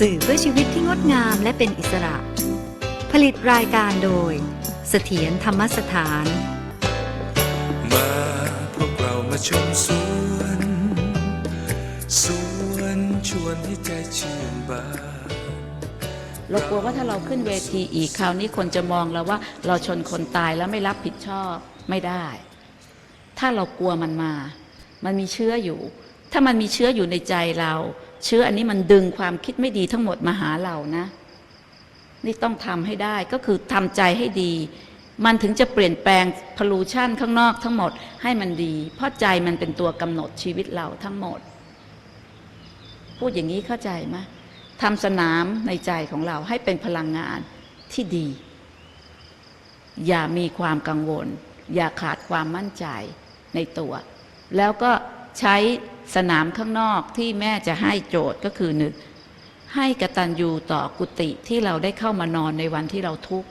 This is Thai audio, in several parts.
สื่อเพื่อชีวิตที่งดงามและเป็นอิสระ ผลิตรายการโดย เสถียรธรรมสถาน มาพวกเรามาชมสวนสวนชวนให้ใจชื่นบานเรากลัวว่าถ้าเราขึ้นเวทีอีกคราวนี้คนจะมองเราว่า เราชนคนตายแล้วไม่รับผิดชอบไม่ได้ ถ้าเรากลัวมันมา มันมีเชื้ออยู่ ถ้ามันมีเชื้ออยู่ในใจเรา เชื้ออันนี้มันดึงความคิดไม่ดีทั้งหมดมาหาเรานะ นี่ต้องทำให้ได้ก็คือทำใจให้ดี มันถึงจะเปลี่ยนแปลงพลูชันข้างนอกทั้งหมดให้มันดี เพราะใจมันเป็นตัวกำหนดชีวิตเราทั้งหมด พูดอย่างนี้เข้าใจไหมทำสนามในใจของเราให้เป็นพลังงานที่ดี อย่ามีความกังวล อย่าขาดความมั่นใจในตัว แล้วก็ใช้ สนามข้างนอกที่แม่จะให้โจทย์ก็คือหนึ่งให้กตัญญูต่อกุฏิที่เราได้เข้ามานอนในวันที่เราทุกข์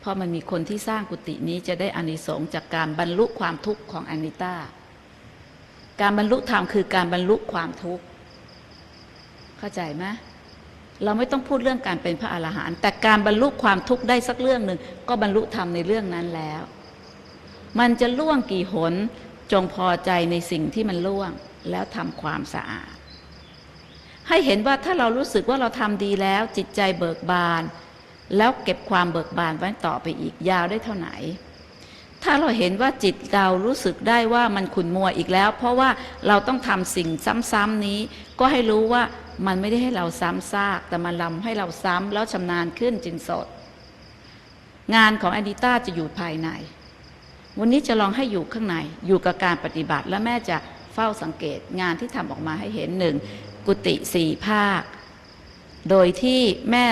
เพราะมันมีคนที่สร้างกุฏินี้จะได้อานิสงส์จากการบรรลุความทุกข์ของอนิต้า การบรรลุธรรมคือการบรรลุความทุกข์ เข้าใจไหมเราไม่ต้องพูดเรื่องการเป็นพระอรหันต์แต่การบรรลุความทุกข์ได้สักเรื่องหนึ่งก็บรรลุธรรมในเรื่องนั้นแล้ว มันจะล่วงกี่หน จงพอใจในสิ่งที่มันล่วงแล้วทำความสะอาด ให้เห็นว่าถ้าเรารู้สึกว่าเราทำดีแล้วจิตใจเบิกบาน แล้วเก็บความเบิกบานไว้ต่อไปอีกยาวได้เท่าไหน ถ้าเราเห็นว่าจิตเรารู้สึกได้ว่ามันขุนมัวอีกแล้ว เพราะว่าเราต้องทำสิ่งซ้ำๆนี้ ก็ให้รู้ว่ามันไม่ได้ให้เราซ้ำซาก แต่มันลำให้เราซ้ำแล้วชำนาญขึ้นจึงสด งานของแอดิต้าจะอยู่ภายใน วันนี้จะลองให้อยู่ข้างในอยู่กับการปฏิบัติ และแม่จะเฝ้าสังเกตงานที่ทำออกมาให้เห็นหนึ่งกุฏิสี่ภาค โดยที่แม่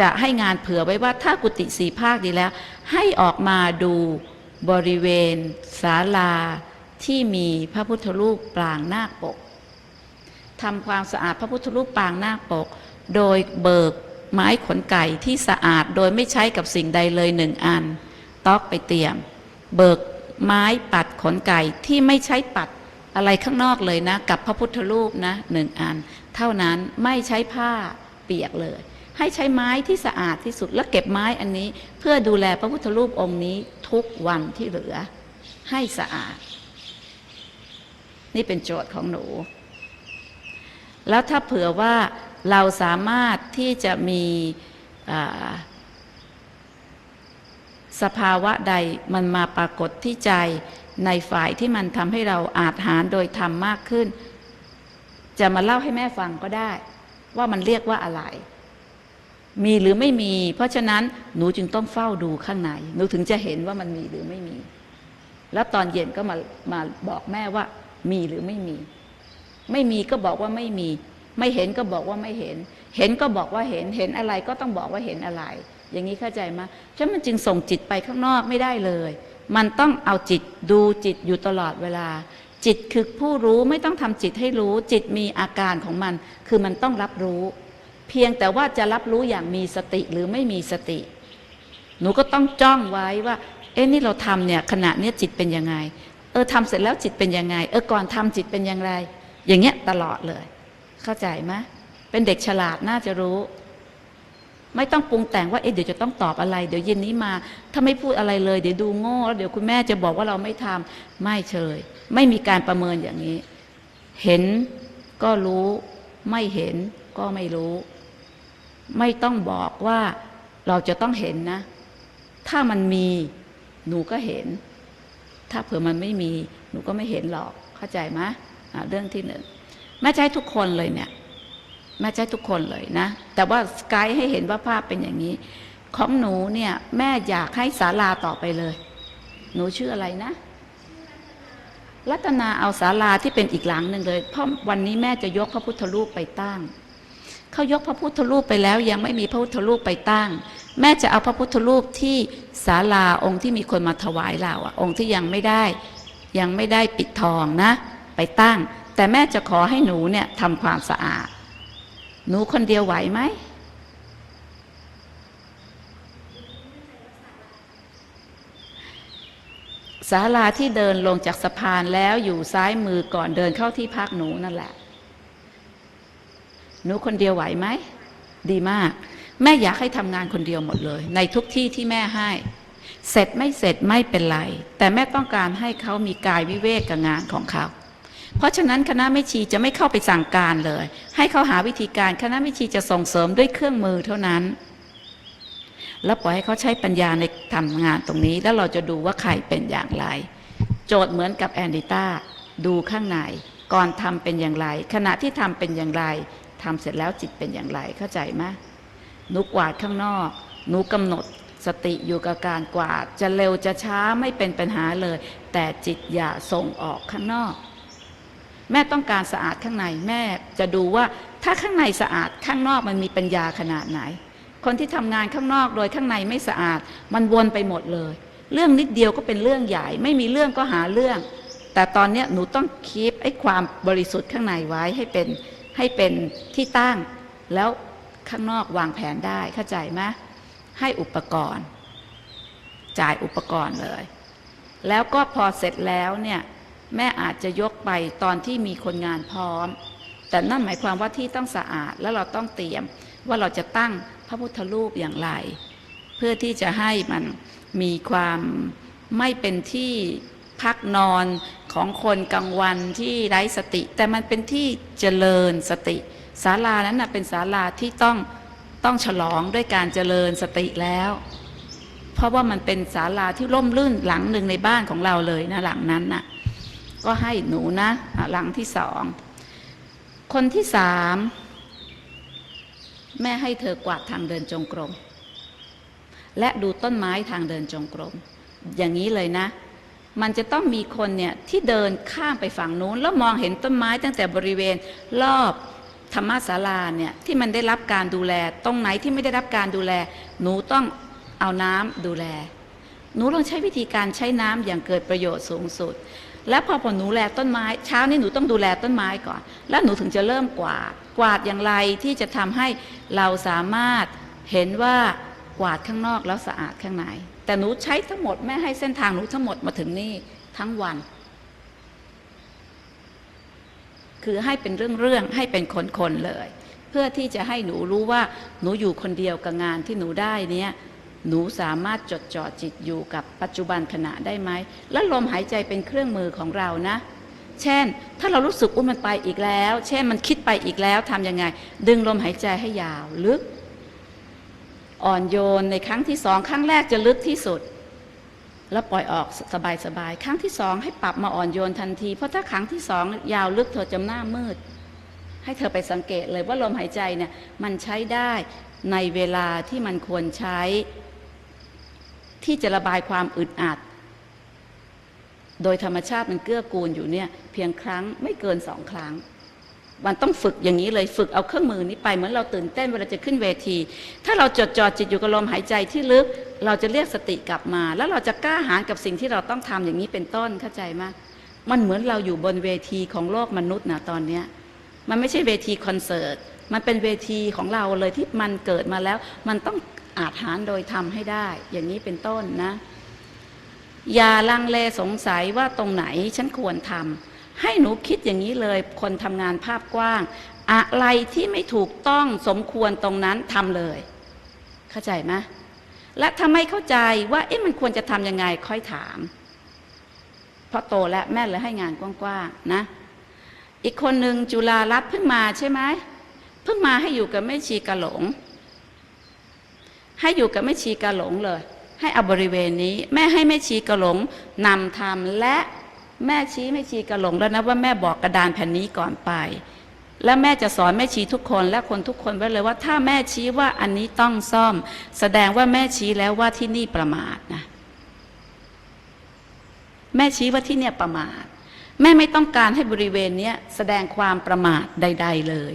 จะให้งานเผื่อไว้ว่าถ้ากุฏิสี่ภาคดีแล้ว ให้ออกมาดูบริเวณศาลาที่มีพระพุทธรูปปรางนาคปกทำความสะอาดพระพุทธรูปปางนาคปก โดยเบิกไม้ขนไก่ที่สะอาดโดยไม่ใช้กับสิ่งใดเลยหนึ่งอัน ต๊อกไปเตรียม เบิกไม้ปัดขนไก่ที่ไม่ใช้ปัดอะไรข้างนอกเลยนะ กับพระพุทธรูปนะหนึ่งอัน เท่านั้นไม่ใช้ผ้าเปียกเลย ให้ใช้ไม้ที่สะอาดที่สุด และเก็บไม้อันนี้เพื่อดูแลพระพุทธรูปองค์นี้ทุกวันที่เหลือ ให้สะอาด นี่เป็นโจทย์ของหนู แล้วถ้าเผื่อว่าเราสามารถที่จะมีอ่า สภาวะใดมันมาปรากฏที่ใจ ในฝ่ายที่มันทำให้เราอาจหารโดยธรรมมากขึ้น จะมาเล่าให้แม่ฟังก็ได้ ว่ามันเรียกว่าอะไร มีหรือไม่มี เพราะฉะนั้นหนูจึงต้องเฝ้าดูข้างใน หนูถึงจะเห็นว่ามันมีหรือไม่มี แล้วตอนเย็นก็มามาบอกแม่ว่า มีหรือไม่มี ไม่มีก็บอกว่าไม่มี ไม่เห็นก็บอกว่าไม่เห็น เห็นก็บอกว่าเห็น เห็นอะไรก็ต้องบอกว่าเห็นอะไร อย่างนี้เข้าใจไหมฉะนั้นมันจึงส่งจิตไปข้างนอกไม่ได้เลย มันต้องเอาจิตดูจิตอยู่ตลอดเวลา จิตคือผู้รู้ไม่ต้องทำจิตให้รู้ จิตมีอาการของมัน คือมันต้องรับรู้ เพียงแต่ว่าจะรับรู้อย่างมีสติหรือไม่มีสติ หนูก็ต้องจ้องไว้ว่า เอ๊ะนี่เราทำเนี่ยขณะเนี้ยจิตเป็นยังไง เออทำเสร็จแล้วจิตเป็นยังไง เออก่อนทำจิตเป็นอย่างไร อย่างเงี้ยตลอดเลย เข้าใจไหมเป็นเด็กฉลาดน่าจะรู้ ไม่ต้องปรุงแต่งว่าเอ๊ะเดี๋ยวจะต้องตอบอะไร เดี๋ยวเย็นนี้มา ถ้าไม่พูดอะไรเลย เดี๋ยวดูโง่แล้วเดี๋ยวคุณแม่จะบอกว่าเราไม่ทำไม่เชยไม่มีการประเมินอย่างนี้ เห็นก็รู้ไม่เห็นก็ไม่รู้ ไม่ต้องบอกว่าเราจะต้องเห็นนะ ถ้ามันมีหนูก็เห็น ถ้าเผื่อมันไม่มี หนูก็ไม่เห็นหรอกเข้าใจไหมอะเรื่องที่หนึ่งแม่ใจะให้ทุกคนเลยเนี่ย แม่ใจะให้ทุกคนเลยนะ แต่ว่าสกายให้เห็นว่าภาพเป็นอย่างนี้ ของหนูเนี่ย แม่อยากให้ศาลาต่อไปเลย หนูชื่ออะไรนะ รัตนาเอาศาลาที่เป็นอีกหลังหนึ่งเลย เพราะวันนี้แม่จะยกพระพุทธรูปไปตั้งเขายกพระพุทธรูปไปแล้ว ยังไม่มีพระพุทธรูปไปตั้ง แม่จะเอาพระพุทธรูปที่ศาลาองค์ที่มีคนมาถวายเราอะองค์ที่ยังไม่ได้ ยังไม่ได้ปิดทองนะ ไปตั้ง แต่แม่จะขอให้หนูเนี่ยทำความสะอาด หนูคนเดียวไหวไหม ศาลาที่เดินลงจากสะพานแล้วอยู่ซ้ายมือก่อนเดินเข้าที่พักหนูนั่นแหละ หนูคนเดียวไหวไหม ดีมาก แม่อยากให้ทำงานคนเดียวหมดเลย ในทุกที่ที่แม่ให้ เสร็จไม่เสร็จไม่เป็นไร แต่แม่ต้องการให้เขามีกายวิเวกกับงานของเขา เพราะฉะนั้นคณะแม่ชีจะไม่เข้าไปสั่งการเลย ให้เขาหาวิธีการคณะแม่ชีจะส่งเสริมด้วยเครื่องมือเท่านั้น แล้วปล่อยให้เขาใช้ปัญญาในทำงานตรงนี้ แล้วเราจะดูว่าใครเป็นอย่างไร โจทย์เหมือนกับแอนดิต้าดูข้างในก่อนทำเป็นอย่างไร ขณะที่ทำเป็นอย่างไรทำเสร็จแล้วจิตเป็นอย่างไรเข้าใจไหมหนูกวาดข้างนอกหนูกำหนดสติอยู่กับการกวาด จะเร็วจะช้าไม่เป็นปัญหาเลย แต่จิตอย่าส่งออกข้างนอก แม่ต้องการสะอาดข้างในแม่จะดูว่าถ้าข้างในสะอาดข้างนอกมันมีปัญญาขนาดไหน คนที่ทำงานข้างนอกโดยข้างในไม่สะอาด มันวนไปหมดเลย เรื่องนิดเดียวก็เป็นเรื่องใหญ่ ไม่มีเรื่องก็หาเรื่อง แต่ตอนนี้หนูต้องคีปไอ้ความบริสุทธิ์ข้างในไว้ให้เป็นให้เป็นที่ตั้ง แล้วข้างนอกวางแผนได้เข้าใจไหมให้อุปกรณ์ จ่ายอุปกรณ์เลย แล้วก็พอเสร็จแล้วเนี่ย แม่อาจจะยกไปตอนที่มีคนงานพร้อม แต่นั่นหมายความว่าที่ต้องสะอาดแล้วเราต้องเตรียม ว่าเราจะตั้งพระพุทธรูปอย่างไร เพื่อที่จะให้มันมีความไม่เป็นที่พักนอนของคนกลางวันที่ไร้สติ แต่มันเป็นที่เจริญสติศาลานั้นนะเป็นศาลาที่ต้องต้องฉลองด้วยการเจริญสติแล้ว เพราะว่ามันเป็นศาลาที่ร่มรื่นหลังหนึ่งในบ้านของเราเลยนะหลังนั้นน่ะ ก็ให้หนูนะหลังที่สอง คนที่สามแม่ให้เธอกวาดทางเดินจงกรม และดูต้นไม้ทางเดินจงกรม อย่างนี้เลยนะ มันจะต้องมีคนเนี่ยที่เดินข้ามไปฝั่งนู้น แล้วมองเห็นต้นไม้ตั้งแต่บริเวณรอบธรรมศาลาเนี่ยที่มันได้รับการดูแล ตรงไหนที่ไม่ได้รับการดูแล หนูต้องเอาน้ำดูแล หนูลองใช้วิธีการใช้น้ำอย่างเกิดประโยชน์สูงสุด แล้วพอพอหนูแลต้นไม้ เช้านี้หนูต้องดูแลต้นไม้ก่อน แล้วหนูถึงจะเริ่มกวาด กวาดอย่างไรที่จะทำให้เราสามารถเห็นว่ากวาดข้างนอกแล้วสะอาดข้างใน แต่หนูใช้ทั้งหมดแม่ให้เส้นทางหนูทั้งหมดมาถึงนี่ทั้งวัน คือให้เป็นเรื่องๆให้เป็นคนๆเลย เพื่อที่จะให้หนูรู้ว่าหนูอยู่คนเดียวกับงานที่หนูได้เนี้ย หนูสามารถจดจ่อจิตอยู่กับปัจจุบันขณะได้ไหม และลมหายใจเป็นเครื่องมือของเรานะ เช่น ถ้าเรารู้สึกว่ามันไปอีกแล้ว เช่นมันคิดไปอีกแล้วทำยังไง ดึงลมหายใจให้ยาวลึก อ่อนโยนในครั้งที่สองครั้งแรกจะลึกที่สุด แล้วปล่อยออกสบายๆครั้งที่สองให้ปรับมาอ่อนโยนทันที เพราะถ้าครั้งที่สองยาวลึกเธอจะหน้ามืด ให้เธอไปสังเกตเลยว่าลมหายใจเนี่ยมันใช้ได้ในเวลาที่มันควรใช้ ที่จะระบายความอึดอัด โดยธรรมชาติมันเกื้อกูลอยู่เนี่ย เพียงครั้งไม่เกินสองครั้ง มันต้องฝึกอย่างนี้เลยฝึกเอาเครื่องมือนี้ไปเหมือนเราตื่นเต้นเวลาจะขึ้นเวที ถ้าเราจดจ่อจิตอยู่กับลมหายใจที่ลึก เราจะเรียกสติกลับมา แล้วเราจะกล้าหาญกับสิ่งที่เราต้องทำอย่างนี้เป็นต้นเข้าใจไหมมันเหมือนเราอยู่บนเวทีของโลกมนุษย์นะตอนเนี้ยมันไม่ใช่เวทีคอนเสิร์ตมันเป็นเวทีของเราเลยที่มันเกิดมาแล้ว มันต้อง อาจหารโดยทำให้ได้ อย่างนี้เป็นต้นนะ อย่าลังเลสงสัยว่าตรงไหนฉันควรทำให้หนูคิดอย่างนี้เลย คนทำงานภาพกว้าง อะไรที่ไม่ถูกต้องสมควรตรงนั้นทำเลย เข้าใจไหมและถ้าไม่เข้าใจว่าเอ๊ะมันควรจะทำยังไงค่อยถามเพราะโตแล้วแม่เลยให้งานกว้างๆนะ อีกคนหนึ่งจุฬารัตน์เพิ่งมาใช่ไหมเพิ่งมาให้อยู่กับแม่ชีกะหลง ให้อยู่กับแม่ชีกะหลงเลย ให้เอาบริเวณนี้ แม่ให้แม่ชีกะหลงนำทำและแม่ชี้แม่ชีกะหลงแล้วนะว่าแม่บอกกระดานแผ่นนี้ก่อนไป และแม่จะสอนแม่ชีทุกคนและคนทุกคนไว้เลยว่า ถ้าแม่ชี้ว่าอันนี้ต้องซ่อม แสดงว่าแม่ชี้แล้วว่าที่นี่ประมาทนะแม่ชี้ว่าที่เนี่ยประมาท แม่ไม่ต้องการให้บริเวณเนี้ยแสดงความประมาทใด ๆ เลย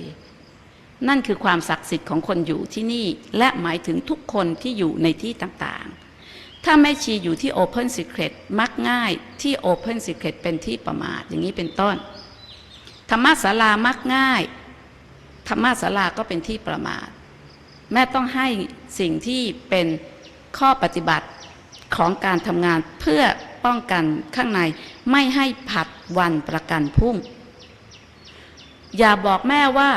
นั่นคือความศักดิ์สิทธิ์ของคนอยู่ที่นี่ และหมายถึงทุกคนที่อยู่ในที่ต่างๆ ถ้าแม่ชีอยู่ที่ Open Secret มักง่ายที่ Open Secret เป็นที่ประมาทอย่างนี้เป็นต้น ธรรมศาลามักง่าย ธรรมศาลาก็เป็นที่ประมาท แม่ต้องให้สิ่งที่เป็นข้อปฏิบัติของการทำงานเพื่อป้องกันข้างในไม่ให้ผัดวันประกันพรุ่ง อย่าบอกแม่ว่า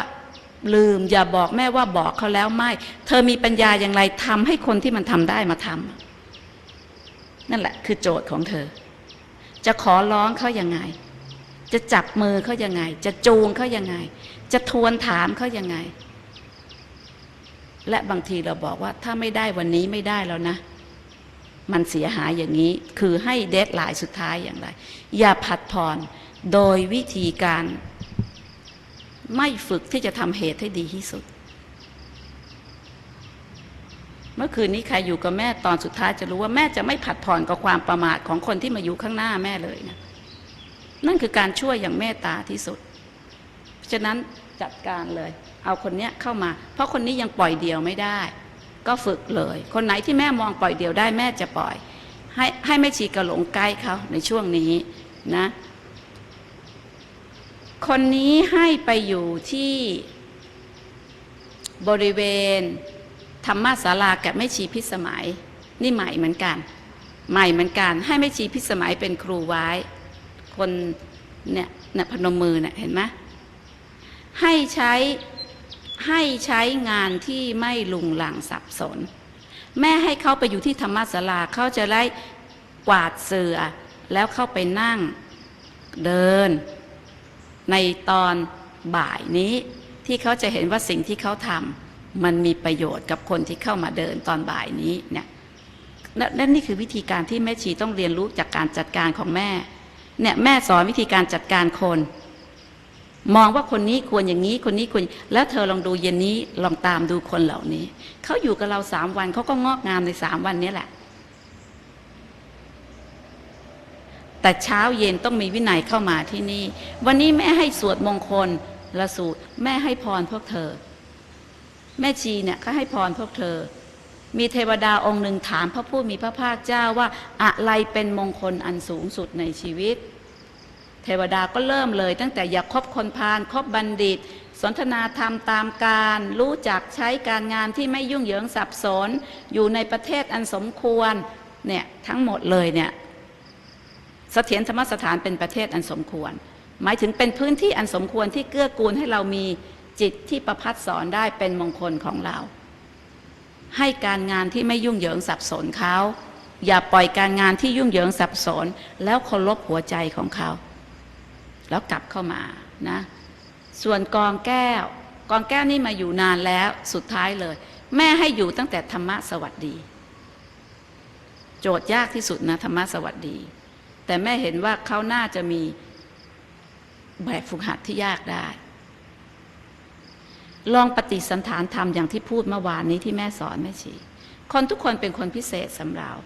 ลืม อย่าบอกแม่ว่าบอกเขาแล้วไม่ เธอมีปัญญาอย่างไรทำให้คนที่มันทำได้มาทำนั่นแหละ คือโจทย์ของเธอ จะขอร้องเขายังไง จะจับมือเขายังไง จะจูงเขายังไง จะทวนถามเขายังไง และบางทีเราบอกว่าถ้าไม่ได้วันนี้ไม่ได้แล้วนะ มันเสียหายอย่างนี้ คือให้เดทไลน์สุดท้ายอย่างไร อย่าผัดผ่อนโดยวิธีการ ไม่ฝึกที่จะทำเหตุให้ดีที่สุด เมื่อคืนนี้ใครอยู่กับแม่ตอนสุดท้ายจะรู้ว่าแม่จะไม่ผัดผ่อนกับความประมาทของคนที่มาอยู่ข้างหน้าแม่เลยนะนั่นคือการช่วยอย่างเมตตาที่สุด เพราะฉะนั้นจัดการเลย เอาคนเนี้ยเข้ามา เพราะคนนี้ยังปล่อยเดียวไม่ได้ ก็ฝึกเลย คนไหนที่แม่มองปล่อยเดียวได้แม่จะปล่อย ให้ให้ไม่ชีกระหลงใกล้เขาในช่วงนี้นะ คนนี้ให้ไปอยู่ที่บริเวณ ธรรมศาลากับแม่ชีพิสมัย นี่ใหม่เหมือนกัน ใหม่เหมือนกัน ให้แม่ชีพิสมัยเป็นครูไว้ คนเนี่ยนี่ยพนมมือเนี่ยเห็นไหมให้ใช้ให้ใช้งานที่ไม่ลุงหลังสับสน แม่ให้เขาไปอยู่ที่ธรรมศาลาเขาจะได้กวาดเสือ แล้วเข้าไปนั่งเดิน ในตอนบ่ายนี้ที่เขาจะเห็นว่าสิ่งที่เขาทำมันมีประโยชน์กับคนที่เข้ามาเดินตอนบ่ายนี้เนี่ยและและนี่คือวิธีการที่แม่ชีต้องเรียนรู้จากการจัดการของแม่เนี่ยแม่สอนวิธีการจัดการคน มองว่าคนนี้ควรอย่างนี้คนนี้ควรแล้วเธอลองดูเย็นนี้ลองตามดูคนเหล่านี้เขาอยู่กับเราสามวันเขาก็งอกงามในสามวันนี้แหละ แต่เช้าเย็นต้องมีวินัยเข้ามาที่นี่ วันนี้แม่ให้สวดมงคลละสูตร แม่ให้พรพวกเธอ แม่ชีเนี่ยก็ให้พรพวกเธอ มีเทวดาองค์หนึ่งถามพระผู้มีพระภาคเจ้าว่าอะไรเป็นมงคลอันสูงสุดในชีวิต เทวดาก็เริ่มเลย ตั้งแต่อย่าคบคนพาลคบบัณฑิต สนทนาธรรมตามการ รู้จักใช้การงานที่ไม่ยุ่งเหยิงสับสน อยู่ในประเทศอันสมควรเนี่ยทั้งหมดเลยเนี่ย เสถียรธรรมสถานเป็นประเทศอันสมควร หมายถึงเป็นพื้นที่อันสมควรที่เกื้อกูลให้เรามีจิตที่ประพัดสอนได้เป็นมงคลของเรา ให้การงานที่ไม่ยุ่งเหยิงสับสนเขาอย่าปล่อยการงานที่ยุ่งเหยิงสับสน แล้วเคารพหัวใจของเขา แล้วกลับเข้ามานะ ส่วนกองแก้ว กองแก้วนี่มาอยู่นานแล้วสุดท้ายเลย แม่ให้อยู่ตั้งแต่ธรรมะสวัสดี โจทย์ยากที่สุดนะธรรมะสวัสดี แต่แม่เห็นว่าเขาน่าจะมีแบบฝึกหัดที่ยากได้ ลองปฏิสันฐานธรรมอย่างที่พูดเมื่อวานนี้ที่แม่สอนแม่ชีคนทุกคนเป็นคนพิเศษสำหรับ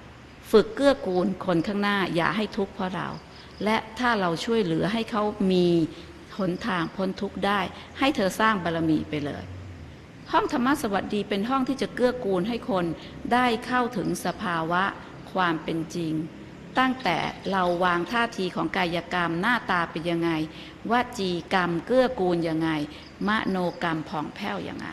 ฝึกเกื้อกูลคนข้างหน้า อย่าให้ทุกข์เพราะเรา และถ้าเราช่วยเหลือให้เขามีหนทางพ้นทุกข์ได้ ให้เธอสร้างบารรมีไปเลย ห้องธรรมะสวัสดีเป็นห้องที่จะเกื้อกูลให้คนได้เข้าถึงสภาวะความเป็นจริง ตั้งแต่เราวางท่าทีของกายกรรมหน้าตาเป็นยังไงวจีกรรมเกื้อกูลยังไง มโนกรรมผ่องแผ้วยังไง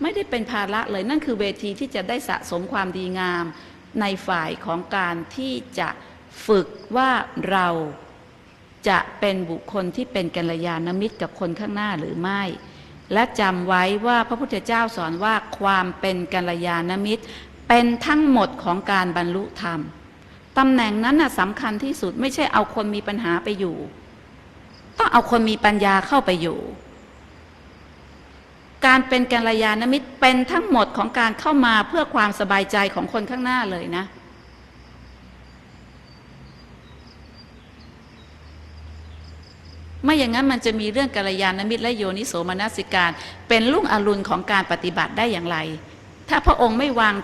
ไม่ได้เป็นภาระเลยนั่นคือเวทีที่จะได้สะสมความดีงาม ในฝ่ายของการที่จะฝึกว่าเราจะเป็นบุคคลที่เป็นกัลยาณมิตรกับคนข้างหน้าหรือไม่ และจำไว้ว่าพระพุทธเจ้าสอนว่าความเป็นกัลยาณมิตร เป็นทั้งหมดของการบรรลุธรรมตำแหน่งนั้นน่ะสำคัญที่สุดไม่ใช่เอาคนมีปัญหาไปอยู่ ต้องเอาคนมีปัญญาเข้าไปอยู่ การเป็นกัลยาณมิตรเป็นทั้งหมดของการเข้ามาเพื่อความสบายใจของคนข้างหน้าเลยนะ ไม่อย่างนั้นมันจะมีเรื่องกัลยาณมิตรและโยนิโสมนสิการ เป็นลุ่งอรุณของการปฏิบัติได้อย่างไร ถ้าพระองค์ไม่วาง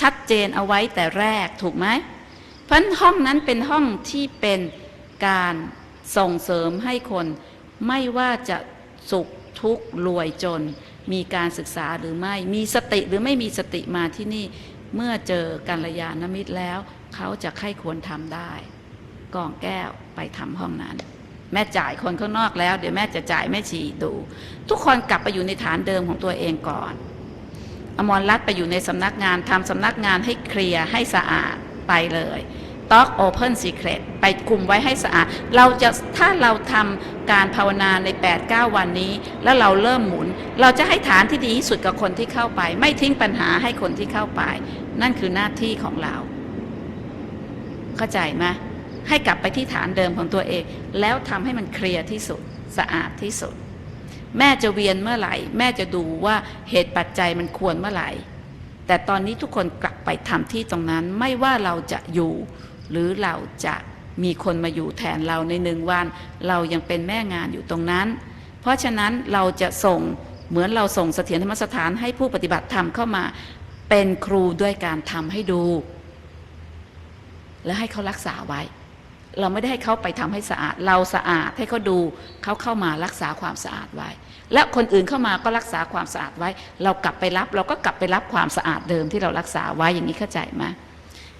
ชัดเจนเอาไว้แต่แรกถูกไหมเพราะห้องนั้นเป็นห้องที่เป็นการส่งเสริมให้คน ไม่ว่าจะสุขทุกข์รวยจน มีการศึกษาหรือไม่มีสติหรือไม่มีสติมาที่นี่เมื่อเจอกัลยาณมิตรแล้ว เขาจะใครควรทำได้กองแก้วไปทำห้องนั้น แม่จ่ายคนข้างนอกแล้ว เดี๋ยวแม่จะจ่ายแม่ชีดู ทุกคนกลับไปอยู่ในฐานเดิมของตัวเองก่อน อมรรัตไปอยู่ในสำนักงานทำสำนักงานให้เคลียร์ให้สะอาดไปเลย Stock Open Secret ไปคุมไว้ให้สะอาด เราจะถ้าเราทำการภาวนาใน 8-9 วันนี้ แล้วเราเริ่มหมุน เราจะให้ฐานที่ดีที่สุดกับคนที่เข้าไป ไม่ทิ้งปัญหาให้คนที่เข้าไป นั่นคือหน้าที่ของเรา เข้าใจไหมให้กลับไปที่ฐานเดิมของตัวเอง แล้วทำให้มันเคลียร์ที่สุด สะอาดที่สุด แม่จะเวียนเมื่อไหร่ แม่จะดูว่าเหตุปัจจัยมันควรเมื่อไหร่ แต่ตอนนี้ทุกคนกลับไปทำที่ตรงนั้นไม่ว่าเราจะอยู่ หรือเราจะมีคนมาอยู่แทนเราในหนึ่งวัน เรายังเป็นแม่งานอยู่ตรงนั้น เพราะฉะนั้นเราจะส่งเหมือนเราส่งเสถียรธรรมสถานให้ผู้ปฏิบัติธรรมเข้ามาเป็นครูด้วยการทำให้ดู และให้เขารักษาไว้ เราไม่ได้ให้เขาไปทำให้สะอาด เราสะอาดให้เขาดูเขาเข้ามารักษาความสะอาดไว้ และคนอื่นเข้ามาก็รักษาความสะอาดไว้ เรากลับไปรับ เราก็กลับไปรับความสะอาดเดิมที่เรารักษาไว้อย่างนี้เข้าใจไหม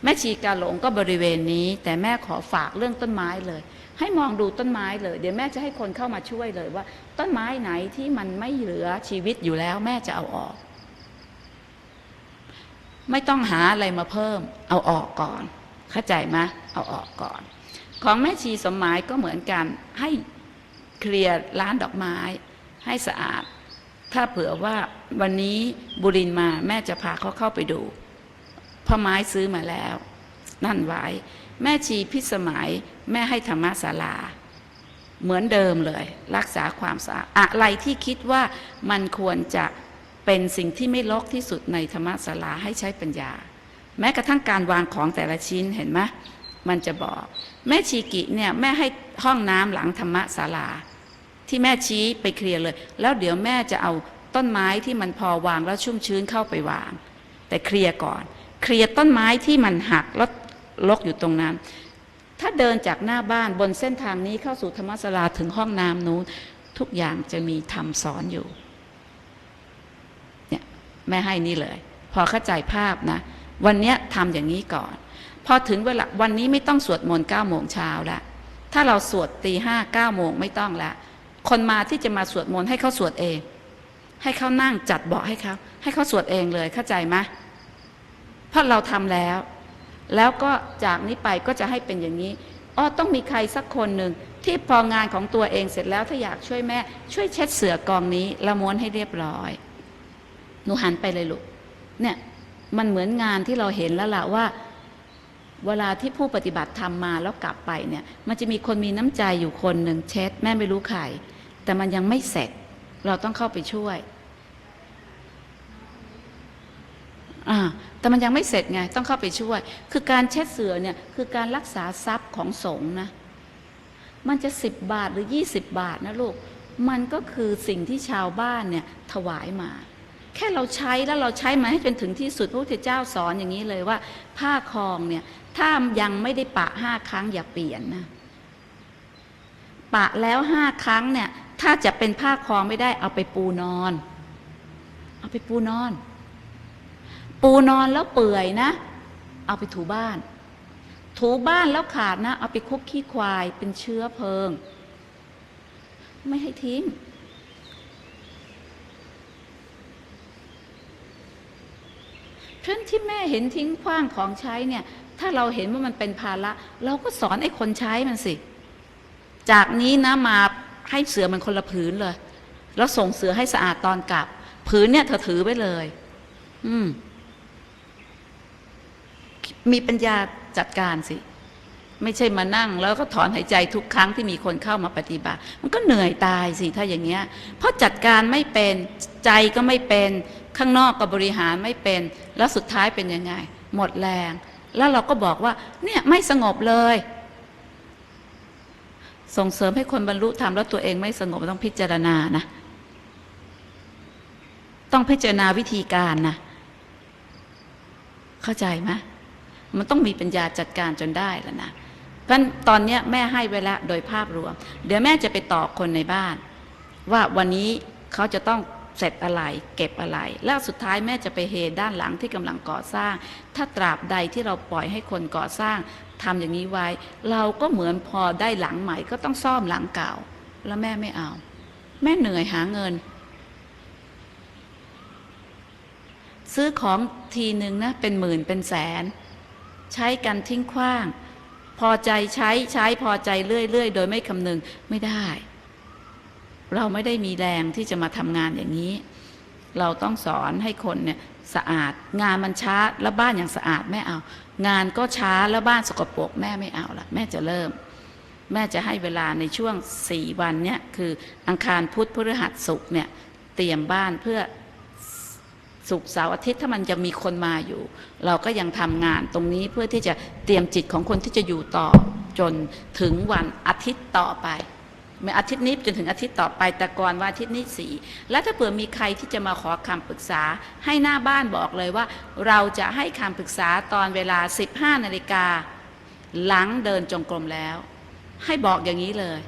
แม่ชีกาหลงก็บริเวณนี้ แต่แม่ขอฝากเรื่องต้นไม้เลย ให้มองดูต้นไม้เลย เดี๋ยวแม่จะให้คนเข้ามาช่วยเลยว่า ต้นไม้ไหนที่มันไม่เหลือชีวิตอยู่แล้ว แม่จะเอาออก ไม่ต้องหาอะไรมาเพิ่ม เอาออกก่อน เข้าใจไหมเอาออกก่อน ของแม่ชีสมหมายก็เหมือนกันให้เคลียร์ร้านดอกไม้ให้สะอาด ถ้าเผื่อว่าวันนี้บุรินมาแม่จะพาเขาเข้าไปดูพ่อไม้ซื้อมาแล้ว นั่นไว้แม่ชีพิสมัยแม่ให้ธรรมศาลา เหมือนเดิมเลย รักษาความสะอาดอะไรที่คิดว่ามันควรจะเป็นสิ่งที่ไม่ลกที่สุดในธรรมศาลาให้ใช้ปัญญา แม้กระทั่งการวางของแต่ละชิ้นเห็นไหม มันจะบอก แม่ชีกิเนี่ยแม่ให้ห้องน้ำหลังธรรมศาลา ที่แม่ชี้ไปเคลียร์เลย แล้วเดี๋ยวแม่จะเอาต้นไม้ที่มันพอวางแล้วชุ่มชื้นเข้าไปวาง แต่เคลียร์ก่อน เคลียร์ต้นไม้ที่มันหักแล้วลกอยู่ตรงนั้น ถ้าเดินจากหน้าบ้านบนเส้นทางนี้เข้าสู่ธรรมศาลาถึงห้องน้ำนู้นทุกอย่างจะมีทำสอนอยู่เนี่ยแม่ให้นี่เลย พอเข้าใจภาพนะ วันนี้ทำอย่างนี้ก่อน พอถึงเวลาวันนี้ไม่ต้องสวดมนต์เก้าโมงเช้าละถ้าเราสวดตีห้าเก้าโมงไม่ต้องละคนมาที่จะมาสวดมนต์ให้เขาสวดเอง ให้เขานั่งจัดเบาะให้เขาให้เขาสวดเองเลยเข้าใจไหมเพราะเราทำแล้ว แล้วก็จากนี้ไปก็จะให้เป็นอย่างนี้อ้อต้องมีใครสักคนหนึ่งที่พองานของตัวเองเสร็จแล้วถ้าอยากช่วยแม่ ช่วยเช็ดเสือกองนี้ละม้วนให้เรียบร้อย หนูหันไปเลยลูกเนี่ยมันเหมือนงานที่เราเห็นแล้วล่ะว่า เวลาที่ผู้ปฏิบัติทำมาแล้วกลับไปเนี่ย มันจะมีคนมีน้ำใจอยู่คนหนึ่งเช็ดแม่ไม่รู้ใครแต่มันยังไม่เสร็จ เราต้องเข้าไปช่วยอ่าแต่มันยังไม่เสร็จไง ต้องเข้าไปช่วย คือการเช็ดเสือเนี่ยคือการรักษาทรัพย์ของสงฆ์นะ มันจะสิบบาทหรือยี่สิบบาทนะลูก มันก็คือสิ่งที่ชาวบ้านเนี่ยถวายมา แค่เราใช้แล้วเราใช้มาให้จนถึงที่สุดพระพุทธเจ้าสอนอย่างนี้เลยว่า ผ้าคลองเนี่ย ถ้ายังไม่ได้ปะห้าครั้งอย่าเปลี่ยนนะปะแล้วห้าครั้งเนี่ย ถ้าจะเป็นผ้าคลองไม่ได้เอาไปปูนอน เอาไปปูนอน ปูนอนแล้วเปื่อยนะ เอาไปถูบ้าน ถูบ้านแล้วขาดนะ เอาไปคุกขี้ควายเป็นเชื้อเพลิง ไม่ให้ทิ้งเพราะฉะนั้นที่แม่เห็นทิ้งขว้างของใช้เนี่ย ถ้าเราเห็นว่ามันเป็นภาระ เราก็สอนไอ้คนใช้มันสิ จากนี้นะมาให้เสือมันคนละผืนเลย แล้วส่งเสือให้สะอาดตอนกลับ ผืนเนี่ยเธอถือไว้เลย อืม มีปัญญาจัดการสิ ไม่ใช่มานั่ง แล้วก็ถอนหายใจทุกครั้งที่มีคนเข้ามาปฏิบัติ มันก็เหนื่อยตายสิถ้าอย่างเงี้ย เพราะจัดการไม่เป็นใจก็ไม่เป็น ข้างนอกก็บริหารไม่เป็น แล้วสุดท้ายเป็นยังไง หมดแรง แล้วเราก็บอกว่า เนี่ยไม่สงบเลย ส่งเสริมให้คนบรรลุธรรมแล้วตัวเองไม่สงบต้องพิจารณานะ ต้องพิจารณาวิธีการนะ เข้าใจไหมมันต้องมีปัญญาจัดการจนได้แล้วนะเพราะตอนนี้แม่ให้ไว้แล้วโดยภาพรวม เดี๋ยวแม่จะไปต่อคนในบ้าน ว่าวันนี้เขาจะต้อง เสร็จอะไร เก็บอะไร แล้วสุดท้ายแม่จะไปเฮด้านหลังที่กำลังก่อสร้าง ถ้าตราบใดที่เราปล่อยให้คนก่อสร้างทำอย่างนี้ไว้ เราก็เหมือนพอได้หลังใหม่ ก็ต้องซ่อมหลังเก่า แล้วแม่ไม่เอา แม่เหนื่อยหาเงิน ซื้อของทีหนึ่งนะเป็นหมื่นเป็นแสน ใช้กันทิ้งขว้าง พอใจใช้ใช้พอใจเรื่อยๆ โดยไม่คำนึงไม่ได้ เราไม่ได้มีแรงที่จะมาทำงานอย่างนี้ เราต้องสอนให้คนเนี่ยสะอาด งานมันช้าแล้วบ้านอย่างสะอาดแม่เอา งานก็ช้าแล้วบ้านสกปรกแม่ไม่เอาละแม่จะเริ่ม แม่จะให้เวลาในช่วงสี่วันเนี่ยคืออังคารพุธพฤหัสศุกร์เนี่ยเตรียมบ้านเพื่อศุกร์เสาร์อาทิตย์ถ้ามันจะมีคนมาอยู่ เราก็ยังทำงานตรงนี้เพื่อที่จะเตรียมจิตของคนที่จะอยู่ต่อจนถึงวันอาทิตย์ต่อไป อาทิตย์นี้จนถึงอาทิตย์ต่อไปแต่ก่อนวันอาทิตย์นี้สี่แล้วถ้าเผื่อมีใครที่จะมาขอคำปรึกษา ให้หน้าบ้านบอกเลยว่า เราจะให้คำปรึกษาตอนเวลา 15นาฬิกาหลังเดินจงกรมแล้ว ให้บอกอย่างนี้เลย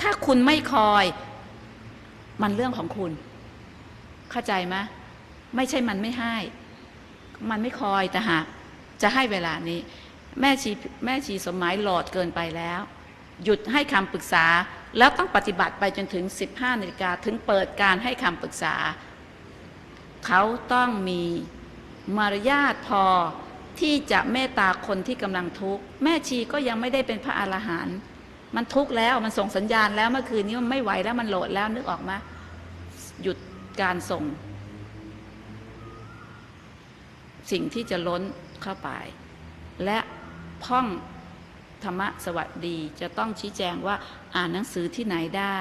ถ้าคุณไม่คอย มันเรื่องของคุณ เข้าใจไหมไม่ใช่มันไม่ให้ มันไม่คอยแต่หากจะให้เวลานี้ แม่ชีแม่ชีสมหมายหลอดเกินไปแล้ว หยุดให้คำปรึกษา แล้วต้องปฏิบัติไปจนถึง 15นาฬิกาถึงเปิดการให้คำปรึกษา เขาต้องมีมารยาทพอที่จะเมตตาคนที่กำลังทุกข์แม่ชีก็ยังไม่ได้เป็นพระอรหันต์มันทุกข์แล้วมันส่งสัญญาณแล้วเมื่อคืนนี้มันไม่ไหวแล้วมันโหลดแล้วนึกออกไหมหยุดการส่ง สิ่งที่จะล้นเข้าไป และพ่อง ธรรมะสวัสดี จะต้องชี้แจงว่าอ่านหนังสือที่ไหนได้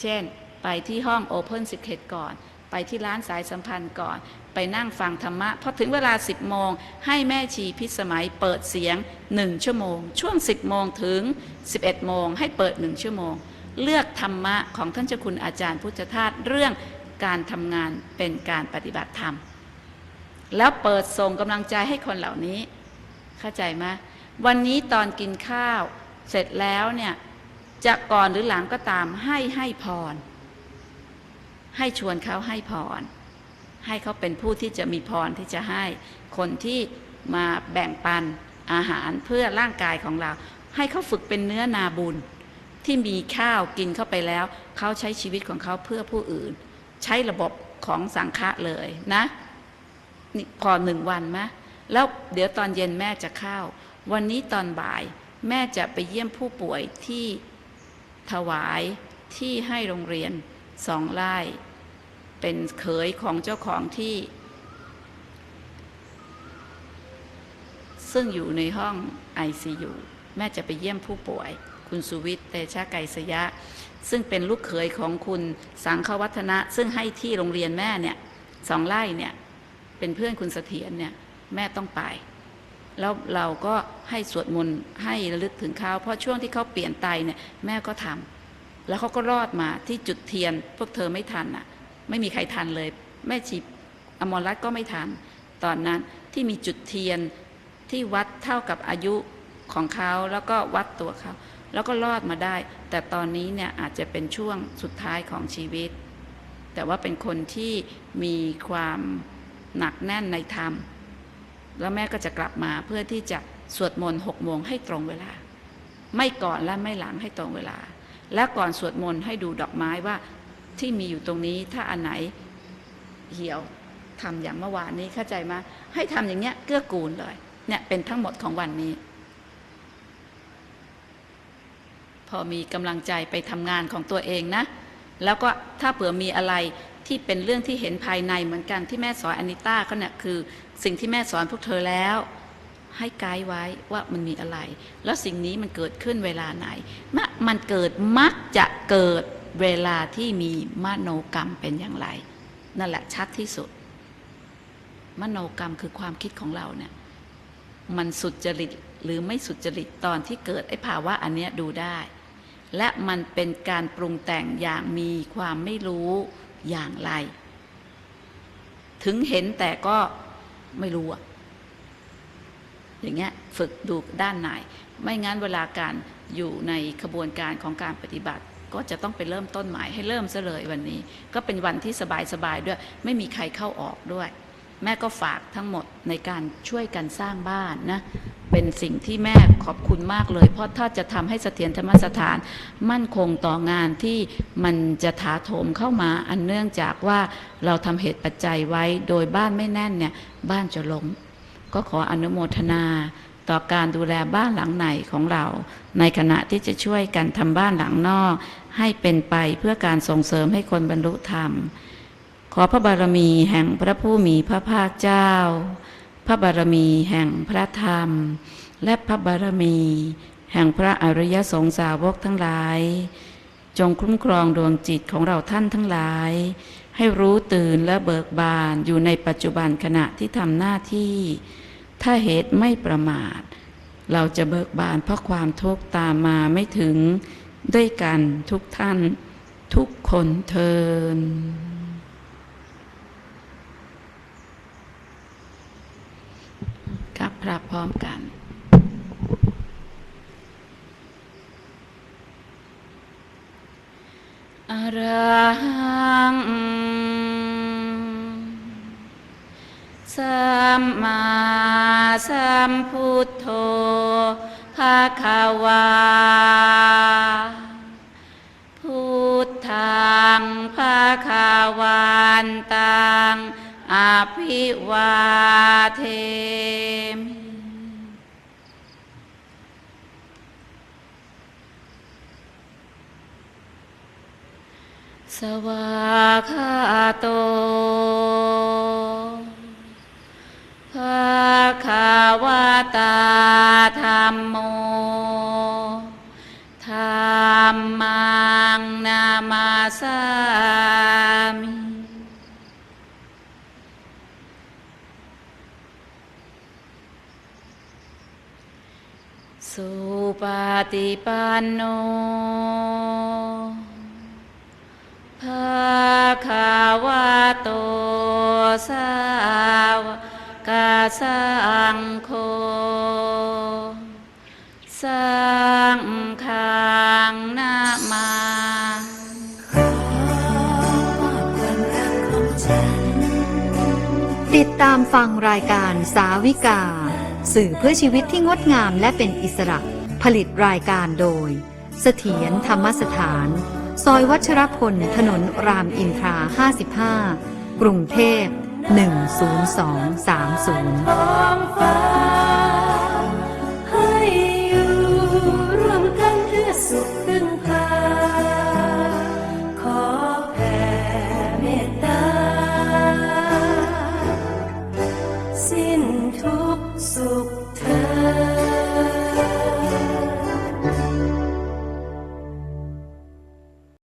เช่น ไปที่ห้อง Open Secret ก่อน ไปที่ร้านสายสัมพันธ์ก่อน ไปนั่งฟังธรรมะพอถึงเวลา 10โมงให้แม่ชีพิสมัยเปิดเสียง 1 ชั่วโมง ช่วง 10โมงถึง 11โมงให้เปิด 1 ชั่วโมง เลือกธรรมะของท่านเจ้าคุณอาจารย์พุทธทาสเรื่องการทำงานเป็นการปฏิบัติธรรม แล้วเปิดส่งกำลังใจให้คนเหล่านี้ เข้าใจไหม วันนี้ตอนกินข้าว เสร็จแล้วเนี่ยจะก่อนหรือหลังก็ตามให้ให้พร ให้ชวนเขาให้พร ให้เขาเป็นผู้ที่จะมีพรที่จะให้คนที่มาแบ่งปันอาหารเพื่อร่างกายของเรา ให้เขาฝึกเป็นเนื้อนาบุญ ที่มีข้าวกินเข้าไปแล้ว เขาใช้ชีวิตของเขาเพื่อผู้อื่น ใช้ระบบของสังฆะเลยนะนี่พอหนึ่งวันไหมแล้วเดี๋ยวตอนเย็นแม่จะเข้า วันนี้ตอนบ่าย แม่จะไปเยี่ยมผู้ป่วยที่ถวายที่ให้โรงเรียนสองไร่เป็นเขยของเจ้าของที่ ซึ่งอยู่ในห้อง ICU แม่จะไปเยี่ยมผู้ป่วย คุณสุวิทย์เตชะไกสยะ ซึ่งเป็นลูกเขยของคุณสังฆวัฒนะ ซึ่งให้ที่โรงเรียนแม่เนี่ยสองไร่เนี่ย เป็นเพื่อนคุณเสถียรเนี่ย แม่ต้องไป แล้วเราก็ให้สวดมนต์ให้ระลึกถึงเขาเพราะช่วงที่เขาเปลี่ยนไตเนี่ยแม่ก็ทำแล้วเขาก็รอดมาที่จุดเทียน พวกเธอไม่ทันอะ ไม่มีใครทันเลย แม่ชีอมรรัตน์ก็ไม่ทัน ตอนนั้นที่มีจุดเทียนที่วัดเท่ากับอายุของเขาแล้วก็วัดตัวเขาแล้วก็รอดมาได้ แต่ตอนนี้เนี่ยอาจจะเป็นช่วงสุดท้ายของชีวิต แต่ว่าเป็นคนที่มีความหนักแน่นในธรรม แล้วแม่ก็จะกลับมาเพื่อที่จะสวดมนต์หกโมงให้ตรงเวลา ไม่ก่อนและไม่หลังให้ตรงเวลา และก่อนสวดมนต์ให้ดูดอกไม้ว่าที่มีอยู่ตรงนี้ถ้าอันไหนเหี่ยวทำอย่างเมื่อวานนี้เข้าใจไหมให้ทำอย่างเงี้ยเกื้อกูลเลยเนี่ยเป็นทั้งหมดของวันนี้ พอมีกำลังใจไปทำงานของตัวเองนะ แล้วก็ถ้าเผื่อมีอะไร ที่เป็นเรื่องที่เห็นภายในเหมือนกันที่แม่สอนอนิต้าก็เนี่ยคือ สิ่งที่แม่สอนพวกเธอแล้ว ให้ไกด์ไว้ว่ามันมีอะไร แล้วสิ่งนี้มันเกิดขึ้นเวลาไหนมะมันเกิดมักจะเกิดเวลาที่มีมโนกรรมเป็นอย่างไร นั่นแหละชัดที่สุด มโนกรรมคือความคิดของเราเนี่ยมันสุดจริตหรือไม่สุดจริตตอนที่เกิดไอ้ภาวะอันเนี้ยดูได้ และมันเป็นการปรุงแต่งอย่างมีความไม่รู้ อย่างไร ถึงเห็นแต่ก็ไม่รู้อะอย่างเงี้ยฝึกดูด้านไหน ไม่งั้นเวลาการอยู่ในขบวนการของการปฏิบัติ ก็จะต้องไปเริ่มต้นใหม่ให้เริ่มซะเลยวันนี้ ก็เป็นวันที่สบายๆด้วย ไม่มีใครเข้าออกด้วย แม่ก็ฝากทั้งหมดในการช่วยกันสร้างบ้านนะ เป็นสิ่งที่แม่ขอบคุณมากเลย เพราะถ้าจะทำให้เสถียรธรรมสถาน มั่นคงต่องานที่มันจะถาโถมเข้ามาอันเนื่องจากว่าเราทำเหตุปัจจัยไว้ โดยบ้านไม่แน่นเนี่ยบ้านจะล้มก็ขออนุโมทนาต่อการดูแลบ้านหลังไหนของเรา ในขณะที่จะช่วยกันทำบ้านหลังนอก ให้เป็นไปเพื่อการส่งเสริมให้คนบรรลุธรรม ขอพระบารมีแห่งพระผู้มีพระภาคเจ้า พระบารมีแห่งพระธรรม และพระบารมี แห่งพระอริยสงสาวกทั้งหลาย จงคุ้มครองดวงจิตของเราท่านทั้งหลาย ให้รู้ตื่นและเบิกบานอยู่ในปัจจุบันขณะที่ทำหน้าที่ ถ้าเหตุไม่ประมาท เราจะเบิกบานเพราะความทุกข์ตามมาไม่ถึงด้วยกันทุกท่านทุกคนเทิน กับพระพร้อมกันอรหังสัมมาสัมพุทโธภาคาวา พุทธังภาคาวันตัง อภิวาเทมิสวากาโตภาคาวาตาธรรมโมธรรมังนามาสามิ สุปฏิปันโนภาคาวะโตสาวกาสังโฆสังฆังนามาติดตามฟังรายการสาวิกา สื่อเพื่อชีวิตที่งดงามและเป็นอิสระ ผลิตรายการโดย เสถียรธรรมสถาน ซอยวัชรพล ถนนรามอินทรา 55 กรุงเทพ 10230